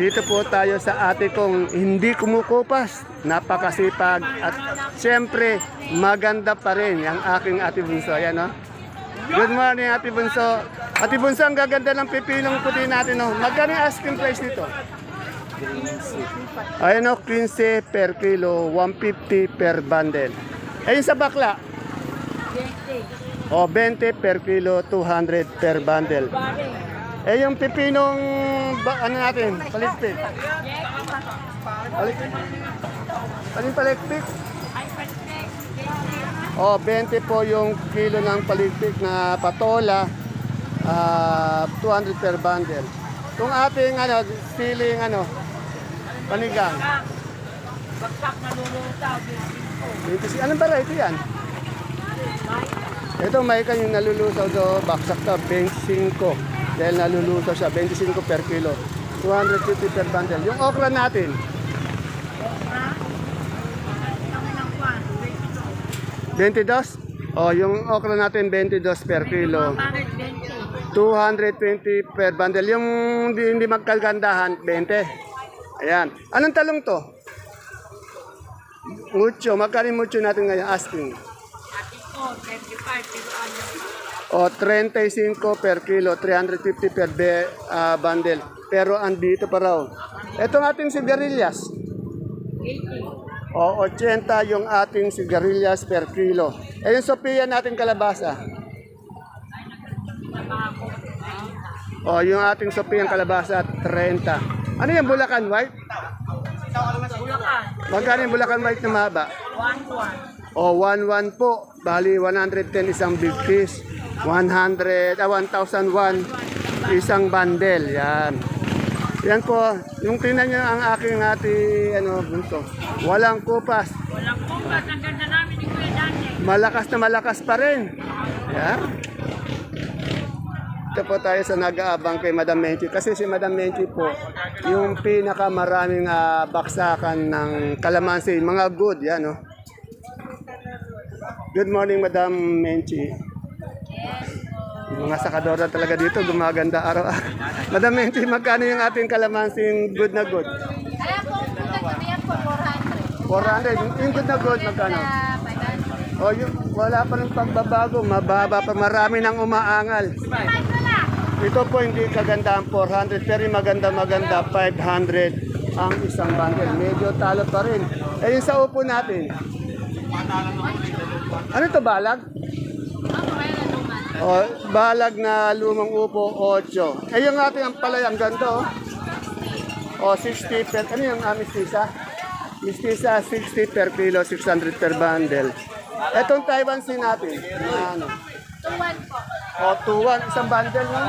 Dito po tayo sa ate kong hindi kumukupas, napakasipag at siyempre maganda pa rin ang aking ate Bunso. Ayan no? Good morning ate Bunso. Ate Bunso, ang gaganda ng pipinong puti natin. No? Magkano yung asking price nito? Ayan o, 15 per kilo, 150 per bundle. Ayun sa bakla? 20. O, 20 per kilo, 200 per bundle. Eh, yung pipinong, ba, ano natin, paligpit. Paligpit. Paling paligpit. O, 20 po yung kilo ng paligpit na patola, ah, 200 per bundle. Kung ating, ano, siling, ano, panigang. Bagsak na lulutaw. 26. Anong variety yan? Ito may kanyang nalulusaw do baksak to 25 dahil nalulusaw siya 25 per kilo. 250 per bundle. Yung okra natin. kwan. 22 oh yung okra natin 22 per kilo. Bakit 20? 220 per bundle. Yung hindi, magkagandahan 20 ayan. Anong talong to? Mucho. Magkano mucho natin ngayon? Asking. Atin ko, 25. Pero ano? O 35 per kilo, 350 per be, ah, bundle. Pero andito pa raw. Itong ating sigarilyas. 80. O 80 yung ating sigarilyas per kilo. Eh yung Sophia nating kalabasa. O yung ating Sophia kalabasa 30. Ano yung Bulacan White? Bulacan. Magkano yung Bulacan White na mahaba? 1-1. O 11 po. Bali 110 isang big fish. 100, ah, 1,001 isang bundle. Yan. Yan po. Yung tingnan nyo ang aking ati, ano, bunso. Walang kupas. Walang kumpas. Ang ganda namin ni Kuya Dante. Malakas na malakas pa rin. Yan. Ito po tayo sa nag-aabang kay Madam Menchi. Kasi si Madam Menchi po, yung pinakamaraming ah, baksakan ng kalamansi. Mga good, yan, no? Good morning, Madam Menchi. Yung mga sakadora talaga dito, gumaganda araw. Madam Menchi, magkano yung ating kalamansi good na good? Ayan po, yan po, 400. 400. Yung good na good, magkano? 500. O, yung, wala pa rin pagbabago. Mababa pa. Marami nang umaangal. Ito po hindi kaganda ang 400 pero yung maganda-maganda 500 ang isang bundle. Medyo talo pa rin. Eh yung sa upo natin. Ano to balag? O, balag na lumang upo 8. Eh yung ating ang palay ang ganito. O 60 per ano yung ah, mistisa? Mistisa 60 per kilo, 600 per bundle. Etong Taiwan sin natin. na Ano? 2-1 po. O, 2-1, isang bundle no?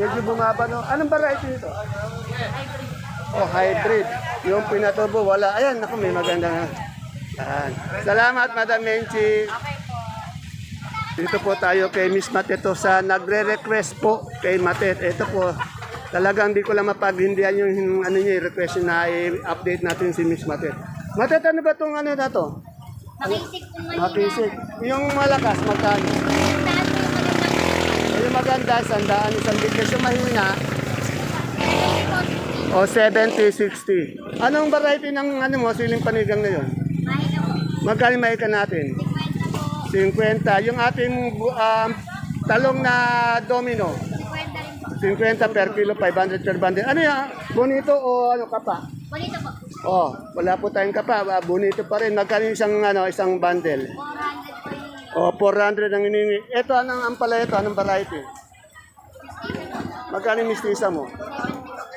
Medyo bumaba no? Anong variety nito? Hybrid. O, hybrid. Yung pinatubo, wala. Ayan, naku, may maganda na. Salamat, Madam Menchi. Okay. Dito po tayo kay Miss Matet. Ito sa nagre-request po kay Matet. Ito po, talagang di ko lang mapaghindihan yung ano niya, yung request na i-update natin si Miss Matet. Matet, ano ba itong ano na to? Makisig po. Makisig. Yung malakas, magkano? Yung maganda. Yung sandaan, isang biglas yung mahina. O 70, 60. Anong variety ng ano mo, siling panigang na yun? mahina po. Magkano may ka natin? 50 po. 50. Yung ating um, talong na domino, 50 rin po. 50 per kilo, 500 per bundle. Ano yan? Bonito o ano kapa? Bonito po. Oh, wala po tayong kapa. Ah, Bonito pa rin. Magkano yung isang, ano, isang bundle? 400 po yun. O, 400 ang iningi. Ito, anong ampala ito? Anong variety? Magkano yung mistisa mo?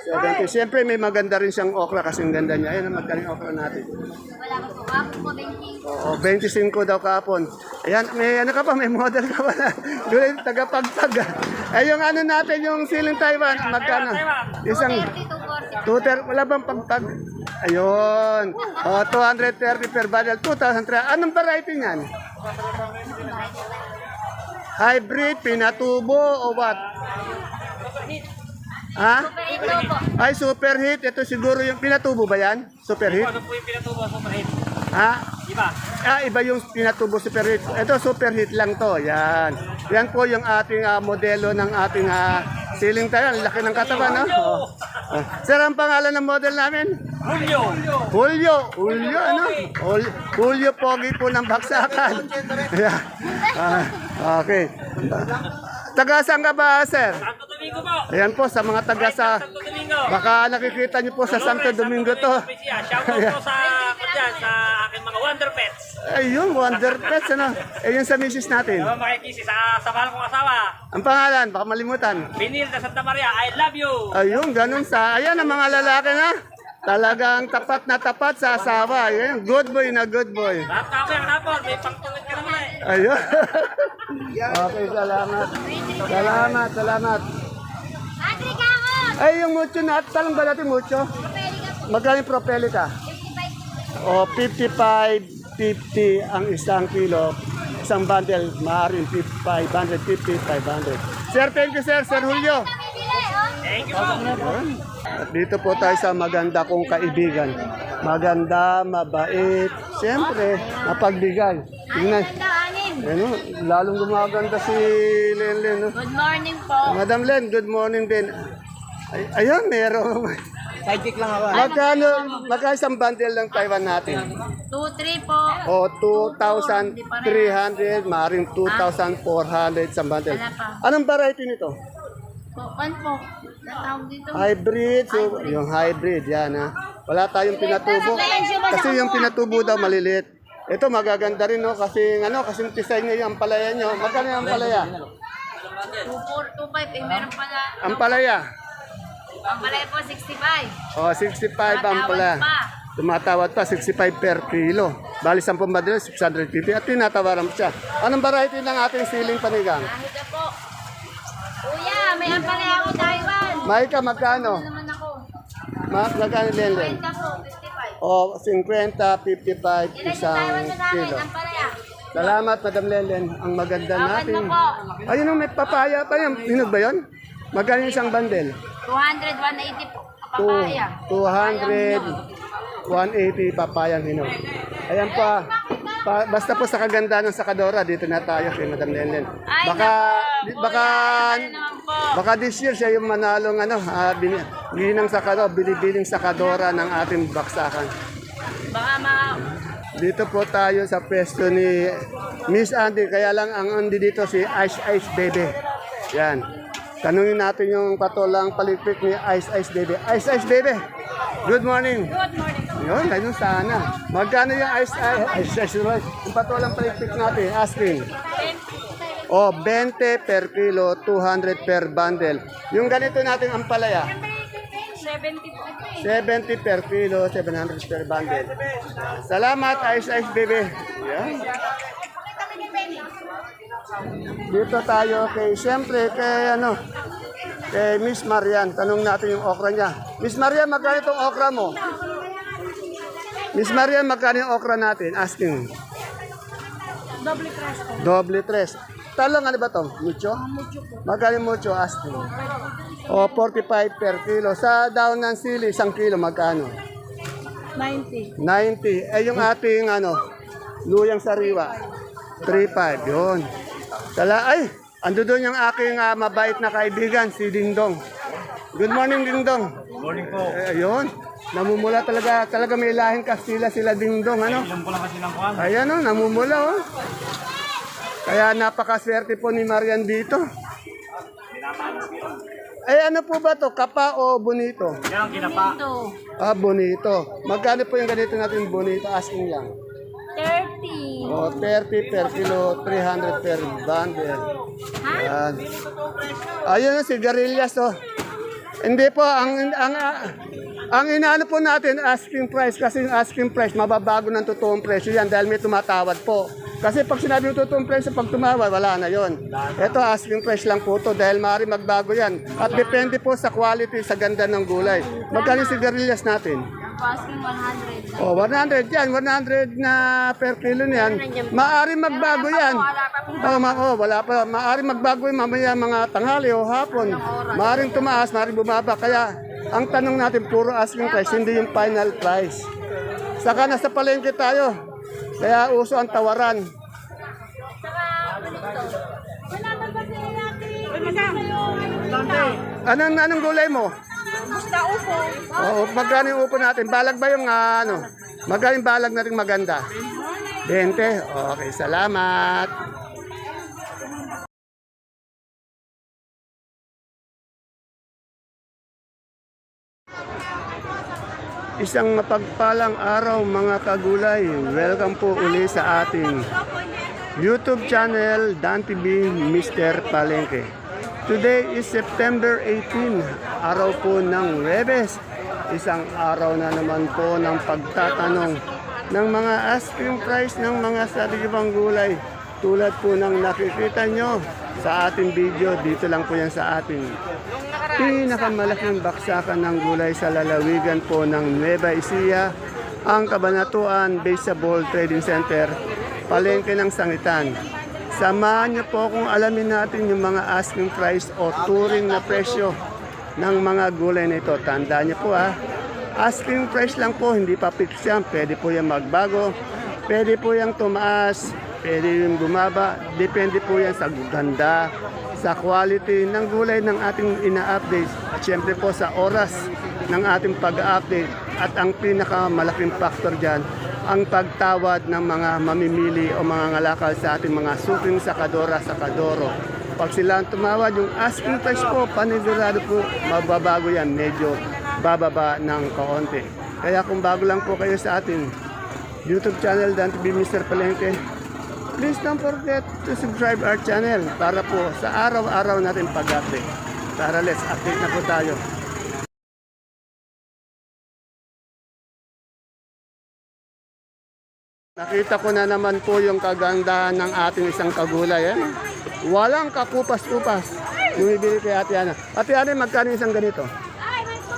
70. Siyempre, may maganda rin siyang okra kasi ang ganda niya. Ayan, ang magkano yung okra natin. Wala ko po. Ako po 20. Oo, 25 daw kahapon. Ayan, may ano ka pa, may model ka pala. Doon, tagapagpag. Ay, yung ano natin, yung siling Taiwan, magkano? Isang, 30 to 40. tuter, wala bang pagpag? Ayun. Oh, 230 per bundle, 2,300. Anong variety niyan? Hybrid, pinatubo, o what? Ha? Ito po. Ay, superhit. Ito siguro yung pinatubo ba yan? Superhit? Ano po yung pinatubo sa Superhit? Ha? Iba. Ah, iba yung pinatubo superhit. Ito superhit lang to. Yan. Yan po yung ating ah, modelo ng ating uh, ceiling tayo. Ang laki ng katawan, no? Oh. Ah, sir, ang pangalan ng model namin? Julio. Julio. Julio, ano? Jul- Julio Pogi po ng Baksakan. Yeah. Ah, okay. Taga saan ka ba, sir? Santo Domingo po. Ayan po, sa mga taga sa... Santo Domingo. Baka nakikita niyo po sa Santo Domingo to. Shoutout po sa, dyan, sa aking mga Wonder Pets. Ayun, Wonder Pets, ano? Ayun sa misis natin. Diba makikisi sa, sa mahal kong asawa. Ang pangalan, baka malimutan. Binil na Santa Maria, I love you. Ayun, ganun sa... Ayan ang mga lalaki na. Talagang tapat na tapat sa asawa. Ayun, good boy na good boy. Lahat ako yung napon, may eh. Ayun. okay, salamat. Salamat, salamat. Ay, yung mucho na, talang ba natin mucho? Magkano yung propelica? 55 O, 55, 50 ang isang kilo. Isang bundle, maaaring 550, 500. Sir, thank you, sir. Sir Julio. Thank you po. At dito po tayo sa maganda kong kaibigan. Maganda, mabait, siyempre, mapagbigay. Tingnan, Ano lalong gumaganda si Lenlen. No? Good morning po. Madam Len, good morning din. Ay, ayun, meron. Sidekick lang ako. Magkano, magkano isang bundle ng Taiwan natin? 2-3 po. O, 2,300, maaaring 2,400 isang bundle. Anong variety nito? Po, pan po. Natawag dito. Hybrid, so, yung hybrid, yan ha. Wala tayong pinatubo. Kasi yung pinatubo daw maliliit. Ito magaganda rin no kasi ano kasi tisay niya yung ampalaya nyo. Magkano yung ampalaya? 2-4, 2-5. Eh, meron pala. Ampalaya. Ang palay po, 65. O 65 ampalaya. Tumatawad pa. Tumatawad pa 65 per kilo. Bali 10 badila 650 at tinatawaran mo siya. Anong variety ng ating siling panigang? Kahit na po. Kuya, may ang palay ako Taiwan. Maika magkano? Ano naman ako? Ma magkano Lenlen? 20 po, 55. O 50, 55 Ilan yung isang kilo. Ang. Salamat, Madam Lelen. Ang maganda natin. Ayun, oh, may papaya pa yan. Hinog ba yun? Magkano yung isang bandel? 200, 180 po. Two- Papaya. 200, 180 papayang hinog. Ayan pa. Pa, basta po sa kaganda ng sakadora, dito na tayo kay Madam Lelen. Ay, Baka, naku, di- kuya, baka, ano baka this year siya yung manalong ano, ah, bin, ginang sakadora, bilibiling sakadora ng ating baksakan. Baka ma... Dito po tayo sa pwesto ni Miss Andy. Kaya lang ang andi dito si Ice Ice Baby. Yan. Tanungin natin yung patulang palikpik ni Ice Ice Baby. Ice Ice Baby. Good morning. Good morning. Yun, ganun sana. Magkano yung Ice Ice Ice Ice Baby? Yung patulang palikpik natin, asking. O, 20 per kilo, 200 per bundle. Yung ganito natin ang palaya. 70 po. 70 per kilo, 700 per bundle. Salamat, Ice Ice Baby. Yan. Dito tayo kay, siyempre, kay ano, kay Miss Marian. Tanong natin yung okra niya. Miss Marian, magkano itong okra mo? Miss Marian, magkano yung okra natin? Asking. Doble press po. Doble tres. Talong, ano ba to? Mucho? Magkano yung mucho? Asking. O, 45 per kilo. Sa daon ng sili, isang kilo, magkano? 90. 90. Eh, yung ating, ano, luyang sariwa. 3.5. Yun. Tala, ay, ando doon yung aking ah, mabait na kaibigan, si Dingdong. Good morning, Dingdong. Good morning po. Eh, ayun. Namumula talaga, talaga may lahing Kastila sila Dingdong, ano? Ilan po lang kasi ng kuhan. Ayan, oh, namumula, oh. Kaya napakaswerte po ni Marian dito. Eh, ano po ba to? Kapa o bonito? Yan ang kinapa. Ah, bonito. Magkano po yung ganito natin bonito? Asking lang. 30. O, 30 per kilo, 300 per bundle. Ha? Yan. Ayun yung sigarilyas, oh. Hindi po, ang, ang, ang inaano po natin, asking price, kasi yung asking price, mababago ng totoong presyo yan dahil may tumatawad po. Kasi pag sinabi yung totoong presyo, pag tumawad, wala na yon. Ito, asking price lang po to dahil maaari magbago yan. At depende po sa quality, sa ganda ng gulay. Magkano yung sigarilyas natin? Asking 100. Oh, 100 yan. 100 na per kilo niyan. Maari magbago yan. Oh, ma oh, wala pa. Maari magbago yan mamaya mga tanghali o hapon. Maaring tumaas, maaring bumaba. Kaya ang tanong natin, puro asking price, hindi yung final price. Saka nasa palengke tayo. Kaya uso ang tawaran. Anong, anong gulay mo? Sa upo. Oo, magkano yung upo natin? Balag ba yung ah, ano? Magkano yung balag natin maganda? 20. Okay, salamat. Isang mapagpalang araw mga kagulay. Welcome po uli sa ating YouTube channel Dan TV Mr. Palengke. Today is September 18, araw po ng Webes. Isang araw na naman po ng pagtatanong ng mga asking price ng mga sariwang gulay. Tulad po ng nakikita nyo sa ating video, dito lang po yan sa ating pinakamalaking baksakan ng gulay sa lalawigan po ng Nueva Ecija, ang Kabanatuan Baseball Trading Center, palengke ng Sangitan. Samahan niyo po kung alamin natin yung mga asking price o touring na presyo ng mga gulay na ito. Tandaan niyo po ha, asking price lang po, hindi pa fix yan. Pwede po yan magbago, pwede po yung tumaas, pwede yung bumaba. Depende po yan sa ganda, sa quality ng gulay ng ating ina-update at syempre po sa oras ng ating pag-update at ang pinakamalaking factor dyan ang pagtawad ng mga mamimili o mga ngalakal sa ating mga suking sakadora sakadoro. Pag sila ang tumawad, yung asking price po, panigurado po, magbabago yan, medyo bababa ng kaunti. Kaya kung bago lang po kayo sa ating YouTube channel, Dan TV Mr. Palengke, please don't forget to subscribe our channel para po sa araw-araw natin pag-update. Tara, let's update na po tayo. Nakita ko na naman po yung kagandahan ng ating isang kagulay. Eh. Walang kakupas-kupas. Bumibili kay Ate Ana. Ate Ana, magkano isang ganito?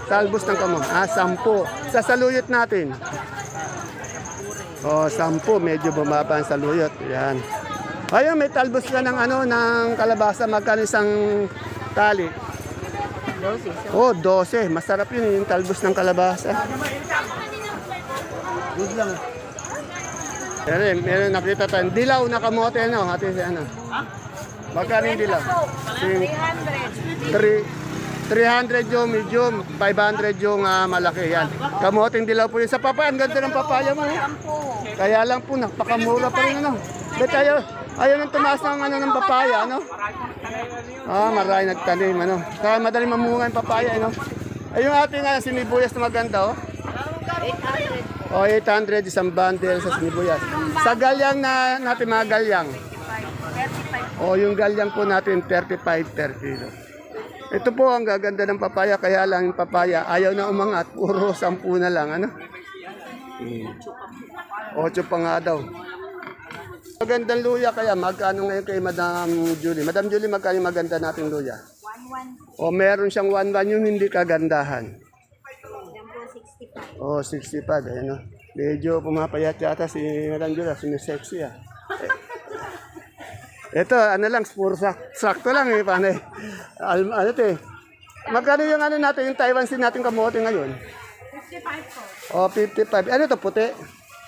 Talbos ng kamo. Ah, sampo. Sa saluyot natin. Oh, sampo. Medyo bumaba ang saluyot. Yan. Ayun, may talbos ka ng ano, ng kalabasa. Magkano isang tali? 12. Oh, 12. Masarap yun, yung talbos ng kalabasa. Good lang. Meron, meron nakita tayo. Dilaw na kamote, ano? Ate, ano? Magkano yung dilaw? Sing- 300. 300 yung medium, 500 yung ah, malaki yan. Kamoting dilaw po yun. Sa papaya, ang ganda ng papaya mo. eh. Kaya lang po, napakamura pa rin ano. Bet ayaw, ayaw nang tumaas ng, ano, ng papaya, ano? Ah, marami nagtanim, ano. Kaya madaling mamunga yung papaya, ano. Ay, yung ating uh, sinibuyas na maganda, oh. 800. Oh, 800 isang bundle sa sinibuyas. Sa galyang na natin mga galyang. Oh, yung galyang po natin 35 per kilo. Ito po ang gaganda ng papaya, kaya lang yung papaya ayaw na umangat, puro 10 na lang, ano? Hmm. Ocho pa nga daw. Magandang luya kaya, magkano ngayon kay Madam Julie? Madam Julie, magkano maganda nating luya? 1-1. O meron siyang 1-1 yung hindi kagandahan. Oh, 65. Ayan o. Medyo pumapayat yata si Madam Julia. Sumisexy ah. Ito, ano lang, puro sak sakto lang eh. Paano eh. Al ano to eh. Magkano yung ano natin, yung Taiwan sin natin kamote ngayon? 55 po. Oh, 55. Ano to, puti?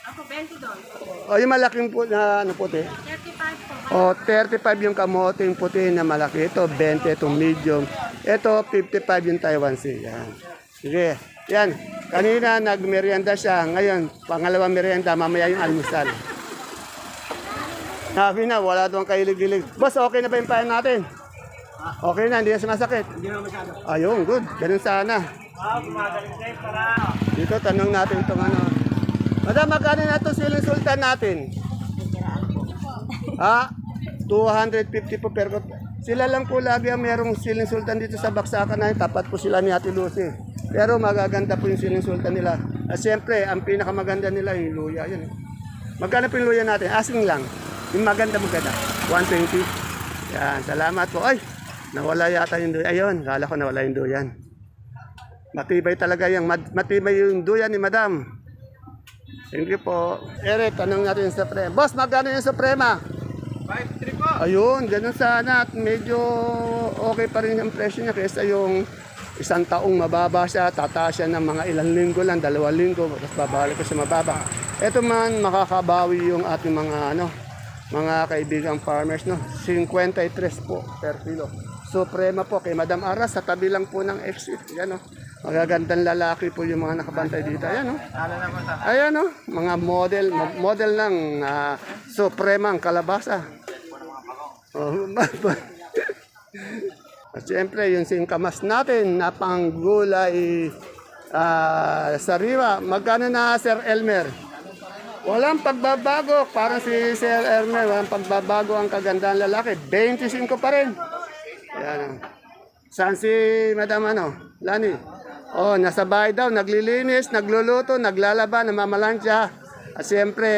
Ako, 20 doon. Oh, yung malaking po na ano puti? 35 po. Oh, 35 yung kamote yung puti na malaki. Ito, 20 itong medium. Ito, 55 yung Taiwan Sea. Yan. Sige. Yan. Kanina, nagmerienda siya. Ngayon, pangalawang merienda, mamaya yung almusal. Sabi na, wala doon kahilig-hilig. Boss, okay na ba yung pain natin? Okay na, hindi na sumasakit? Hindi na masyado. Ayun, good. Ganun sana. Dito, tanong natin itong ano. Madam, magkano na itong siling sultan natin? Ha? 250 po per kot. Sila lang po lagi ang merong siling sultan dito sa baksakan na. Tapat po sila ni Ate Lucy. Pero magaganda po yung siling sultan nila. At siyempre, ang pinakamaganda nila yung luya. Yun. Magkano po yung luya natin? Asking lang. Yung maganda maganda. 120. Yan, salamat po. Ay, nawala yata yung duyan. Ayun, kala ko nawala yung duyan. Matibay talaga yung, mat- matibay yung duyan ni Madam. Thank you po. Ere, tanong natin yung Suprema. Boss, magkano yung Suprema? 5-3 po. Ayun, ganun sana. At medyo okay pa rin yung presyo niya kaysa yung isang taong mababa siya, tataas siya ng mga ilang linggo lang, dalawang linggo, tapos babalik ko sa mababa. Ito man, makakabawi yung ating mga ano, mga kaibigang farmers, no? 53 po per kilo. Suprema po kay Madam Aras sa tabi lang po ng exit. Yan, no? Magagandang lalaki po yung mga nakabantay dito. Ayan, oh. Ayan, oh. Mga model, mo- model ng uh, Supremang Kalabasa. Oh, At siyempre, yung singkamas natin na panggulay ah, sariwa. Magkano na, Sir Elmer? Walang pagbabago. Parang si Sir Elmer, walang pagbabago ang kagandang lalaki. 25 pa rin. Ayan. Saan si Madam ano? Lani? Oh, nasa bahay daw, naglilinis, nagluluto, naglalaba, namamalansya. At siyempre,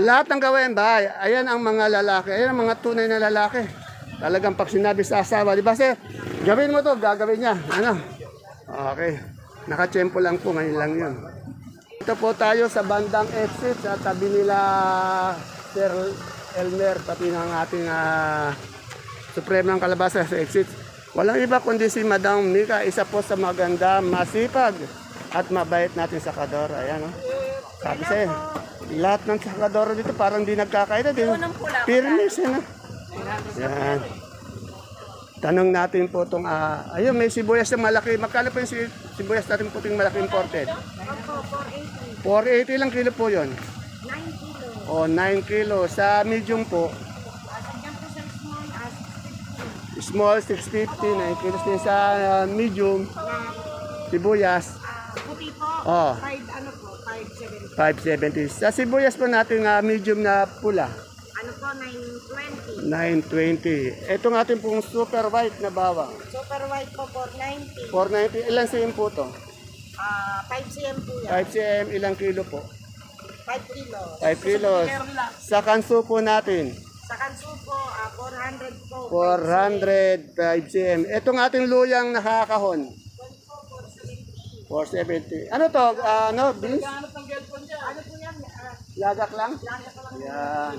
lahat ng gawain bahay, ayan ang mga lalaki, ayan ang mga tunay na lalaki. Talagang pag sinabi sa asawa, di ba sir, gawin mo to, gagawin niya. Ano? Okay. Nakachempo lang po, ngayon lang yun. Ito po tayo sa bandang exit sa tabi nila Sir Elmer, pati ng ating uh, Supremang Kalabasa sa exit. Walang iba kundi si Madam Mika, isa po sa maganda, masipag at mabait natin sa Kador. Ayan, oh. Sabi sa'yo, lahat ng sakadoro dito parang di nagkakaida din. Pirmis, yan. ah. Yan. Tanong natin po itong, ah, ayun, may sibuyas na malaki. Magkano po yung si- sibuyas natin puting malaki imported? 480 lang kilo po yon. 9 kilo. O, 9 kilo. Sa medium po, small 650, 9 kilos din sa ah, medium, sibuyas. Puti po, Oh, 5 ano po, 570. 570. Sa sibuyas po natin ah, medium na pula, Ano po, 920. 920. Ito ng ating pong super white na bawang. Super white po, 490. 490. Ilan cm po to? Ah, 5 cm po yan. 5 cm, ilang kilo po? 5 kilos. 5 kilos. Sa kanso po natin, Sa kanso po, ah, 400 po. 400 5 cm. Itong ating luyang nakakahon. 470. Ano to? Ah, ano? Beans? Ano po yan? Ah, Lagak lang? Yan.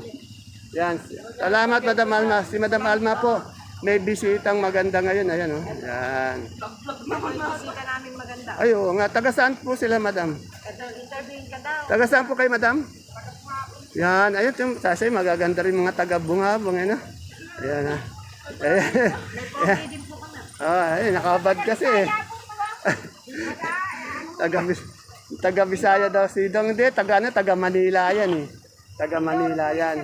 Yan. Salamat, Madam Alma. Si Madam Alma po, may bisitang maganda ngayon. Ayan, oh. Yan. bisita namin maganda. Ay, oo nga. Taga saan po sila, Madam? Ito, interviewin ka daw. Taga saan po kayo, Madam? Yan. Ayun, yung sasay, magaganda rin mga taga-bungabong. Ano? Ayan, ah. Eh, May din po kami. ah, ay, nakabad kasi eh. taga, taga Bisaya daw si Dong. Hindi, taga ano, taga Manila yan eh. Taga Manila yan.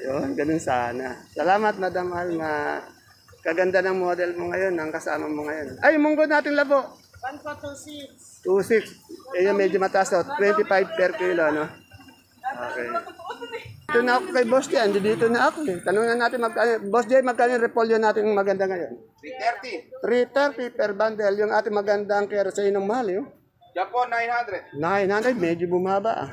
Ayun, ganun sana. Salamat, Madam Alma. Kaganda ng model mo ngayon, ang kasama mo ngayon. Ay, munggo natin labo. 1 po, 26. 2.6. Eh, medyo mataas to. 25 per kilo, no? Okay. Dito na ako kay Boss Jay. Andi dito na ako eh. Tanungin natin, magkano, Boss Jay, magkano yung repolyo natin maganda ngayon? 330. 330 per bundle. Yung ating magandang kero sa inong mahal, yun. Japan 900. 900, medyo bumaba ah.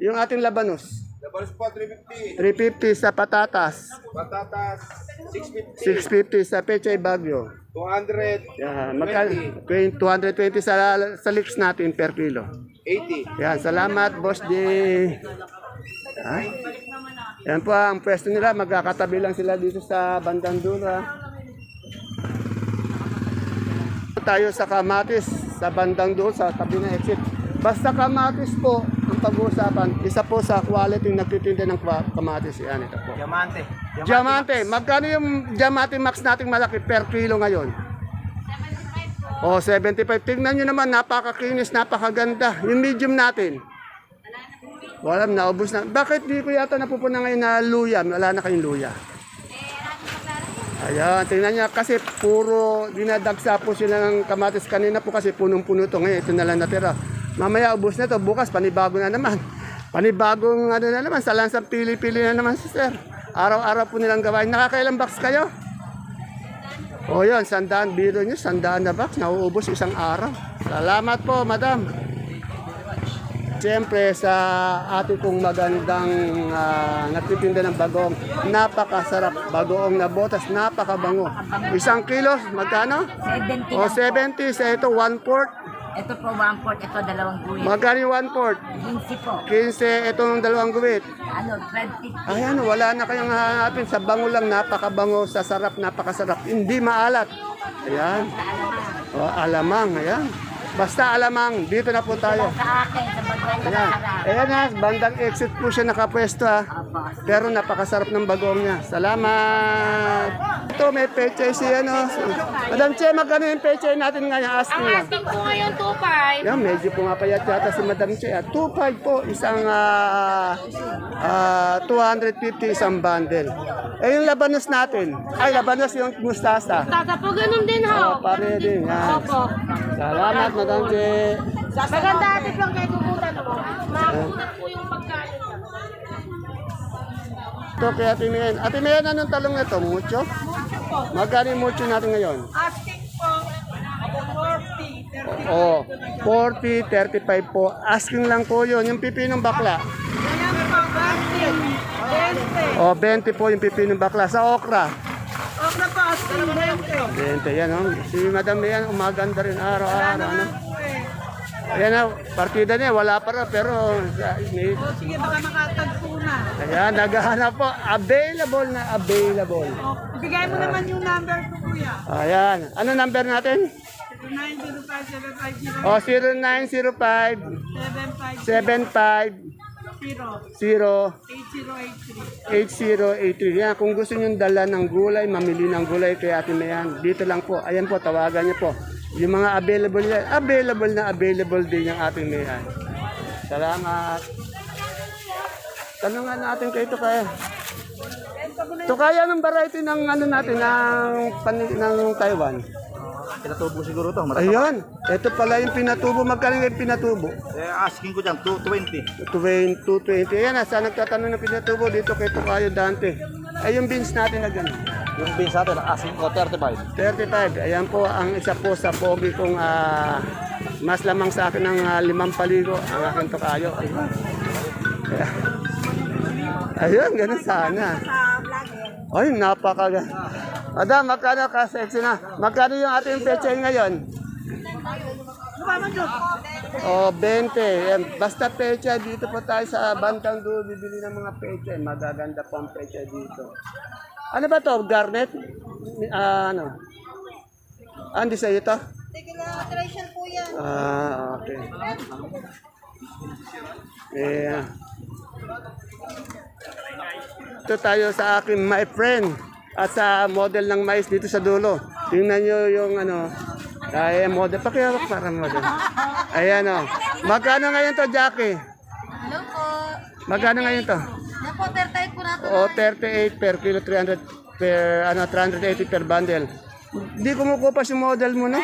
Yung ating labanos, Double spot 350. 350 sa patatas, Patatas 650. 650 sa pechay bagyo. 200. Yan, magkano? 220 sa, sa leeks natin per kilo. 80. Yan, salamat, Boss J. Ha? Yan po ang pwesto nila. Magkakatabi lang sila dito sa bandang dulo. ha? Tayo sa Kamatis, sa bandang dulo, sa tabi ng exit. Basta Kamatis po pag-uusapan. Isa po sa quality nagtitinda ng kwa- Kamatis. Yan, ito po. Diamante. Diamante, magkano yung Diamante Max nating malaki per kilo ngayon? Oh, 75. Tingnan nyo naman, napakakinis, napakaganda. Yung medium natin. Wala, naubos na. Bakit di ko yata napupuna ngayon na luya? Wala na kayong luya. Ayan, tingnan niya kasi puro dinadagsa po sila ng kamatis kanina po kasi punong-puno to. Ngayon, ito na lang natira. Mamaya ubos na to, bukas panibago na naman. Panibagong ano na naman, sa lansang pili-pili na naman si sir. Araw-araw po nilang gawain. Nakakailang box kayo? O yun, sandaan, biro nyo, sandaan na box, nauubos isang araw. Salamat po, madam. Siyempre sa ating pong magandang uh, nagtitinda ng bagong, napakasarap. Bagoong na botas, napakabango. Isang kilos, magkano? 70 O lang 70, sa ito, one quart. po. Ito po, one quart. Ito, dalawang guwit. Magkano yung one quart? 15 po. 15, itong dalawang guwit. Ano, 20. Ay ano, wala na kayong hahanapin. Sa bango lang, napakabango. Sa sarap, napakasarap. Hindi maalat. Ayan. O, alamang, ayan. Basta alamang, dito na po tayo. Sa akin, sa bagay na Ayan. Ayan na, bandang exit po siya nakapwesto ha. Opo. Pero napakasarap ng bagong niya. Salamat! Ito, may peche si ano. si- Madam Che, magkano yung peche natin ngayon? Asking Ang asking po ngayon 2.5. Yan, medyo pumapayat yata si Madam Che. ah. 2.5 po, isang ah, ah, 250 isang bundle. Eh, yung labanos natin. Ay, labanos yung mustasa. Tata po ganun din ho. pare din. Yan. Opo. Salamat, Madam Che. Maganda ate lang kayo kukutan mo. Makakunan po yung pagkain. Ito kay Ate Mian. Ate Mian, anong talong na ito? Mucho? Magkano yung mucho natin ngayon? Asking po, 40. Oo. 40, 35 po. Asking lang po yun. Yung pipinong bakla. Ayan po, asking. 20. O, 20 po yung pipinong bakla. Sa okra. Okra po, asking 20. 20, yan o. Si Madam Mian, umaganda rin araw-araw. Ano? Ayan na, partida niya, wala pa rin, pero may, Sige, baka makatagpo na. ayan, naghahanap po, available na available. O, bigay mo naman yung number ko, kuya. Ayan, ano number natin? 0905 O, 0905 750 75 0 8083. 8083. Yan, kung gusto nyo dala ng gulay, mamili ng gulay kay Ate Mayan, dito lang po. Ayan po, tawagan niyo po. Yung mga available yan, available na available din yung Ate Mayan. Salamat. Tanungan natin kay ito kaya. Ito kaya ng variety ng ano natin, ng, ng Taiwan. Pinatubo siguro to. Ayun, ito pala yung pinatubo. Magkano yung pinatubo? Eh, asking ko dyan, 220. 20, 220. Ayan, nasa nagtatanong ng pinatubo dito kay Tukayo Dante. Ay, yung beans natin na gano'n. Yung beans natin, asking ko 35. 35. Ayan po ang isa po sa pogi kong ah, mas lamang sa akin ng ah, limang paligo ang aking Tukayo. Ayun. Ayun, ganun sana. Ay, napaka... Madam, magkano ka sexy na? Magkano yung ating peche ngayon? Oh, 20. Yan. Basta pecha, dito po tayo sa Bantang Do, bibili ng mga pecha. Magaganda po ang pecha dito. Ano ba to? Garnet? Ah, ano? Ah, hindi sa'yo to? Ah, okay. Eh, ito tayo sa aking my friend at sa model ng mais dito sa dulo. Tingnan nyo yung ano, ay model. Pakihawak para model. Ayan o. Magkano ngayon to, Jackie? Hello po. Magkano ngayon to? Napo, 38 po natin. O, 38 per kilo, 300 per, ano, 380 per bundle. Hindi kumukupas yung model mo, no?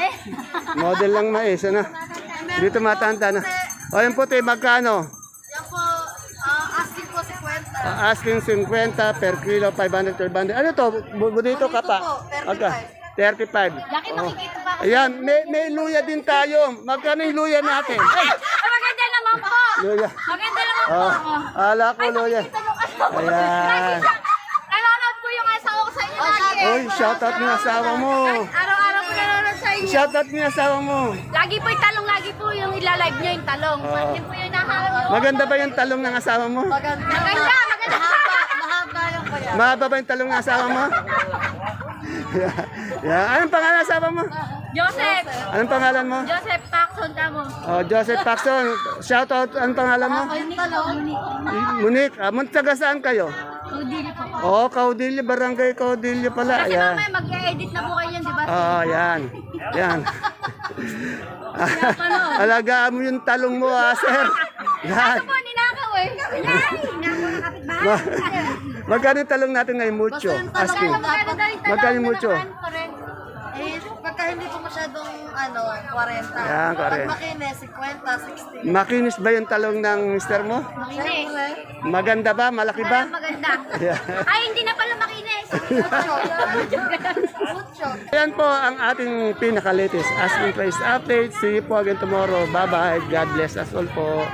Model lang mais, ano? Dito matanda na. O, yung puti, magkano? Asking 50 per kilo, 500 per bundle. Ano to? Bonito ka pa? po, 35. Magka? 35. Jackie, makikita ba? Ayan, may, may luya din tayo. Magkano yung luya natin? Ay, Ay, maganda naman po. luya. Maganda naman po. Oh, ala ko luya. Ayan. Nanonood po yung asawa ko sa inyo lagi. Uy, shoutout mo asawa mo. Araw-araw po nanonood sa inyo. Shoutout mo asawa mo. Lagi po yung talong, lagi po yung ilalive nyo yung talong. Oo. Hindi po yung naharap. Maganda ba yung talong ng asawa mo? Maganda, maganda. Mahaba ba yung talong ng asawa mo? yeah. yeah. Anong pangalan ng asawa mo? Joseph. Anong pangalan mo? Joseph Paxson ka mo. Oh, Joseph Paxson. Shoutout. Anong pangalan mo? Monique. Ah, mun- taga saan kayo? Udili po. Oh, Caudillo, Barangay Caudillo pala. Kasi Ayan. mamaya mag-edit na po kayo yan, di ba? Oh, yan. Yan. Alagaan mo yung talong mo, ah, sir. Yan. Ito po, ninakaw eh. Yan. Ninakaw na kapitbahay. Ma- Magkano talong natin ngayon, mucho? Asking. Magkano daw yung talong? Magkano yung mucho? Eh, pagka hindi po masyadong, ano, 40. Yan, 40. Pag makinis, 50, 60. Makinis ba yung talong ng mister mo? Makinis. Maganda ba? Malaki ba? Maganda. Yeah. Ay, hindi na pala makinis. Mucho. Yan po ang ating pinaka-latest asking price update. See you po again tomorrow. Bye-bye. God bless us all po.